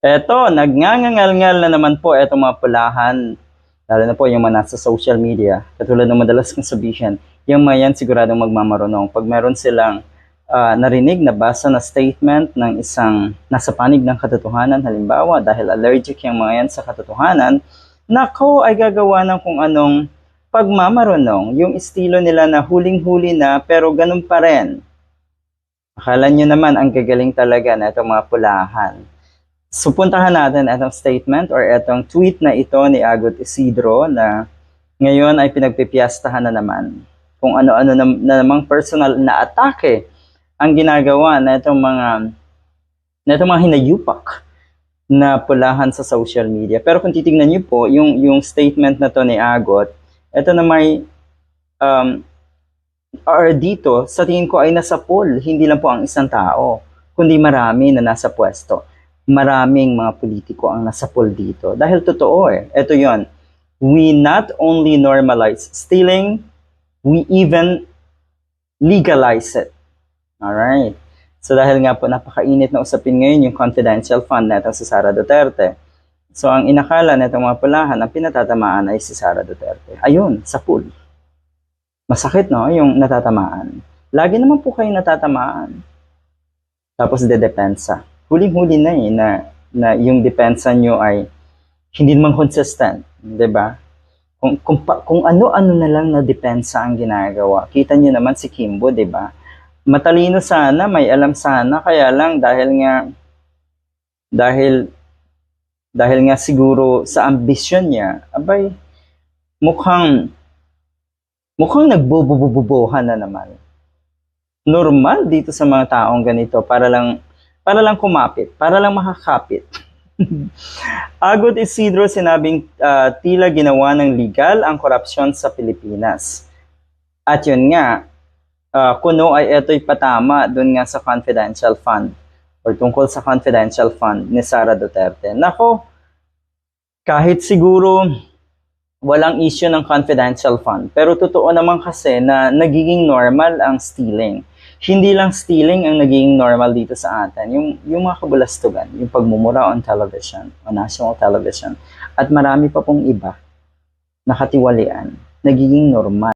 Eto, nagngangangal-ngal na naman po etong mga pulahan. Lalo na po yung mga nasa social media. Katulad ng madalas kong sabihin, yung mga yan siguradong magmamarunong. Pag meron silang ah, narinig, nabasa na statement ng isang nasa panig ng katotohanan, halimbawa dahil allergic yung mga yan sa katotohanan, nako ay gagawa ng kung anong pagmamarunong. Yung estilo nila na huling-huli na pero ganun pa rin. Akala nyo naman ang gagaling talaga na itong mga pulahan. So natin itong statement or itong tweet na ito ni Agot Isidro na ngayon ay pinagpipiyastahan na naman kung ano-ano na, na namang personal na atake ang ginagawa na itong mga na itong mga hinayupak na pulahan sa social media. Pero kung titingnan niyo po, yung, yung statement na to ni Agot, ito na may um, or dito, sa tingin ko ay nasa poll, hindi lang po ang isang tao, kundi marami na nasa pwesto. Maraming mga politiko ang nasa poll dito. Dahil totoo eh. Ito yon. We not only normalize stealing, we even legalize it. Alright. So dahil nga po napakainit na usapin ngayon yung confidential fund na itong si Sara Duterte. So ang inakala na itong mga pulahan, ang pinatatamaan ay si Sara Duterte. Ayun, sa pool. Masakit, no? Yung natatamaan. Lagi naman po kayo natatamaan. Tapos dedepensa. Huling-huli na eh, na, na yung depensa nyo ay hindi naman consistent. 'di ba? Kung, kung, kung ano-ano na lang na depensa ang ginagawa. Kita nyo naman si Kimbo, 'di ba? Matalino sana, may alam sana, kaya lang dahil nga dahil dahil nga siguro sa ambisyon niya, abay, mukhang mukhang nagbobobobobohan na naman. Normal dito sa mga taong ganito para lang para lang kumapit, para lang makakapit. Agot Isidro sinabing ah, tila ginawa ng legal ang korupsyon sa Pilipinas. At yun nga, ah, kuno ay ito'y patama dun nga sa confidential fund or tungkol sa confidential fund ni Sara Duterte. Nako, kahit siguro walang issue ng confidential fund, pero totoo naman kasi na nagiging normal ang stealing. Hindi lang stealing ang nagiging normal dito sa atin, yung, yung mga kabulastugan, yung pagmumura on television, on national television, at marami pa pong iba, nakatiwalian, nagiging normal.